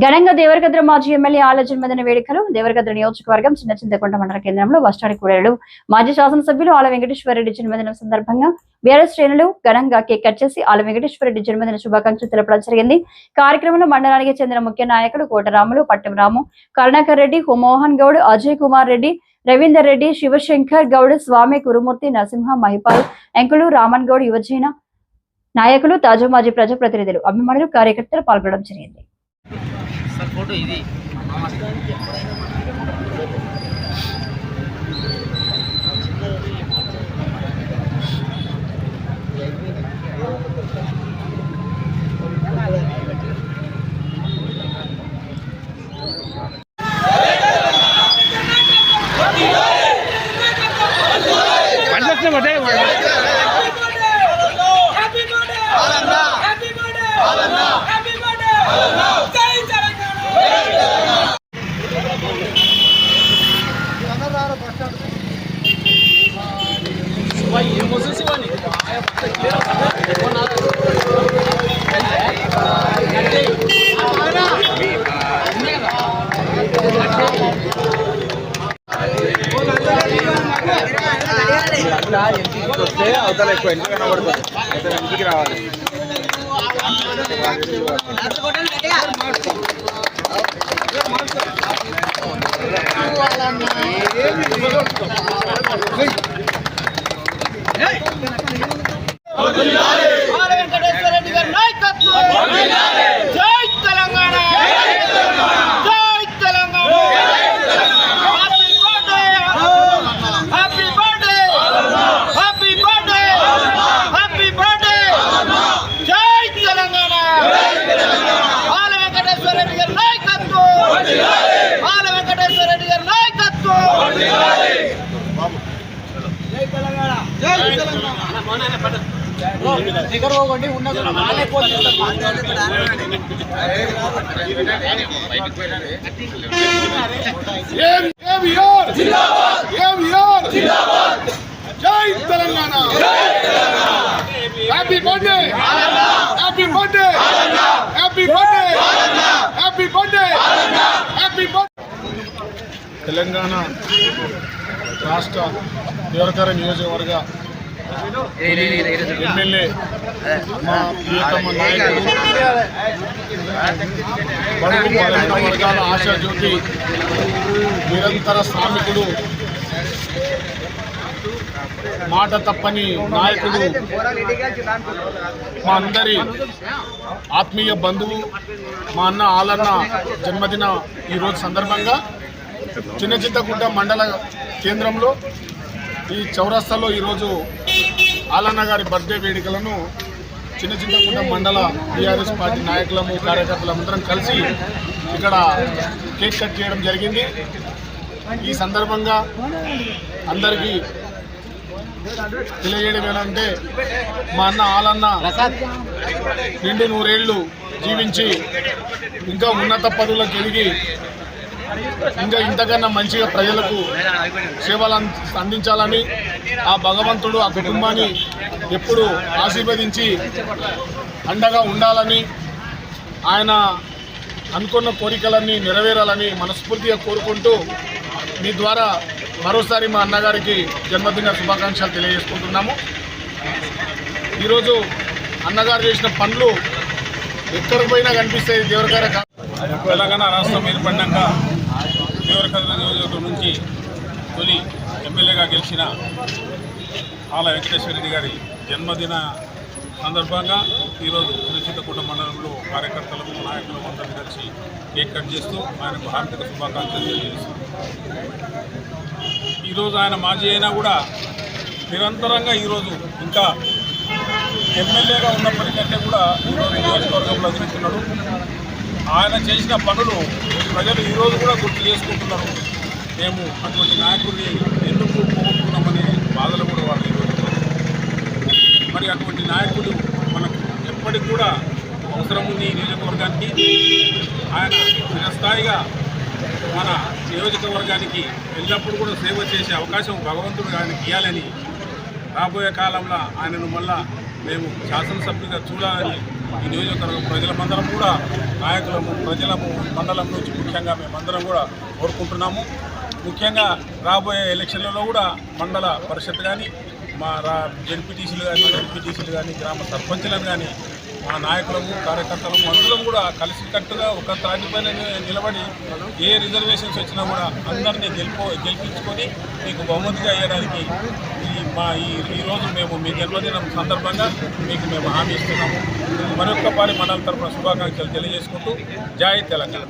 ఘనంగా దేవరగద్ర మాజీ ఎమ్మెల్యే ఆల జన్మదిన వేడుకలు దేవరగద్ర నియోజకవర్గం చిన్న చింతకుంట మండల కేంద్రంలో బస్టాండ్ కూడలు మాజీ శాసనసభ్యులు ఆల వెంకటేశ్వరరెడ్డి జన్మదినం సందర్భంగా బీఆర్ఎస్ శ్రేణులు ఘనంగా కేక్ కట్ చేసి ఆల వెంకటేశ్వరరెడ్డి జన్మదిన శుభాకాంక్షలు తెలపడం జరిగింది. కార్యక్రమంలో మండలానికి చెందిన ముఖ్య నాయకులు కోటరాములు పట్టం రాము కరుణాకర్ రెడ్డి హుమోహన్ గౌడ్ అజయ్ కుమార్ రెడ్డి రవీందర్ రెడ్డి శివశంకర్ గౌడ్ స్వామి కురుమూర్తి నరసింహ మహిపాల్ ఎంకులు రామన్ గౌడ్ యువజన నాయకులు తాజా మాజీ ప్రజాప్రతినిధులు అభిమానులు కార్యకర్తలు పాల్గొనడం జరిగింది. సార్ ఫోటో ఇది happy birthday happy birthday happy birthday జై వస్తే అవతల ఎక్కువ ఇంటికి కనబడుతుంది అయితే ఇంటికి రావాలి వెంకటేశ్వర రెడ్డి గారి నాయకత్వం జై తెలంగాణ జై Telangana happy birthday happy birthday happy birthday జై తెలంగాణ ఆల వెంకటేశ్వర రెడ్డి గారి నాయకత్వం ఆల వెంకటేశ్వర రెడ్డి గారి నాయకత్వం యోర్? ఏం యోర్? జై Telangana. Happy birthday happy birthday happy birthday happy birthday happy birthday Telangana రాష్ట్ర దేవరకర నియోజకవర్గ ఎమ్మెల్యే మా ప్రియతమ నాయకుడు వర్గాల ఆశాజ్యోతి నిరంతర శ్రామికుడు మాట తప్పని నాయకుడు మా అందరి ఆత్మీయ బంధువు మా అన్న ఆలన్న జన్మదిన ఈరోజు సందర్భంగా చిన్న చింతకుంట మండల కేంద్రంలో ఈ చౌరస్తాలో ఈరోజు ఆలన్న గారి బర్త్డే వేడుకలను చిన్న చింతకుంట మండల టీఆర్ఎస్ పార్టీ నాయకులము కార్యకర్తలు అందరం కలిసి ఇక్కడ కేక్ కట్ చేయడం జరిగింది. ఈ సందర్భంగా అందరికీ తెలియజేయడం ఏంటంటే మా అన్న ఆలన్న నిండు నూరేళ్ళు జీవించి ఇంకా ఉన్నత పదవులకు ఎదిగి ఇంకా ఇంతకన్నా మంచిగా ప్రజలకు సేవలు అందించాలని ఆ భగవంతుడు ఆ కుటుంబాన్ని ఎప్పుడు ఆశీర్వదించి అండగా ఉండాలని ఆయన అనుకున్న కోరికలన్నీ నెరవేరాలని మనస్ఫూర్తిగా కోరుకుంటూ మీ ద్వారా మరోసారి మా అన్నగారికి జన్మదిన శుభాకాంక్షలు తెలియజేసుకుంటున్నాము. ఈరోజు అన్నగారు చేసిన పనులు ఎక్కడికి పోయినా కనిపిస్తాయి దేవరగార తెలంగాణ రాష్ట్రం ఏర్పడినాక దేవరకద్ర నియోజకవర్గం నుంచి తొలి ఎమ్మెల్యేగా గెలిచిన ఆల వెంకటేశ్వర రెడ్డి గారి జన్మదిన సందర్భంగా ఈరోజు సురక్షితకుంట మండలంలో కార్యకర్తలకు నాయకులకు అందరికీ కలిసి కేక్ కట్ చేస్తూ ఆయనకు హార్దిక శుభాకాంక్షలు తెలియజేస్తూ. ఈరోజు ఆయన మాజీ అయినా కూడా నిరంతరంగా ఈరోజు ఇంకా ఎమ్మెల్యేగా ఉన్నప్పటికంటే కూడా ఈరోజు నియోజకవర్గంలో తిరుగుతున్నాడు ఆయన చేసిన పనులు ప్రజలు ఈరోజు కూడా గుర్తు చేసుకుంటున్నారు. మేము అటువంటి నాయకుడిని ఎందుకు పోగొట్టుకున్నామనే బాధలు కూడా వాళ్ళు ఈరోజు మరి అటువంటి నాయకుడు మనకు ఎప్పటికి కూడా అవసరం ఉంది ఈ నియోజకవర్గానికి. ఆయన చిరస్థాయిగా మన నియోజకవర్గానికి ఎల్లప్పుడూ కూడా సేవ చేసే అవకాశం భగవంతుడు ఆయనకి ఇవ్వాలని రాబోయే కాలంలో ఆయనను మళ్ళా మేము శాసనసభ్యుగా చూడాలని ఈ నియోజకవర్గం ప్రజలమందరం కూడా నాయకులము ప్రజలము మండలం నుంచి ముఖ్యంగా మేమందరం కూడా కోరుకుంటున్నాము. ముఖ్యంగా రాబోయే ఎలక్షన్లలో కూడా మండల పరిషత్ కానీ మా రా జడ్పీటీసీలు కానీ ఎంపీటీసీలు కానీ గ్రామ సర్పంచులను కానీ మా నాయకులము కార్యకర్తలము అందరం కూడా కలిసికట్టుగా ఒక తాటిపైన నిలబడి ఏ రిజర్వేషన్స్ వచ్చినా కూడా అందరినీ గెలుపు గెలిపించుకొని మీకు బహుమతిగా ఇవ్వడానికి మా ఈ ఈరోజు మేము మీ జన్మదినం సందర్భంగా మీకు మేము హామీ ఇస్తున్నాము. మరొక్కపారి మండల తరఫున శుభాకాంక్షలు తెలియజేసుకుంటూ జై తెలంగాణ.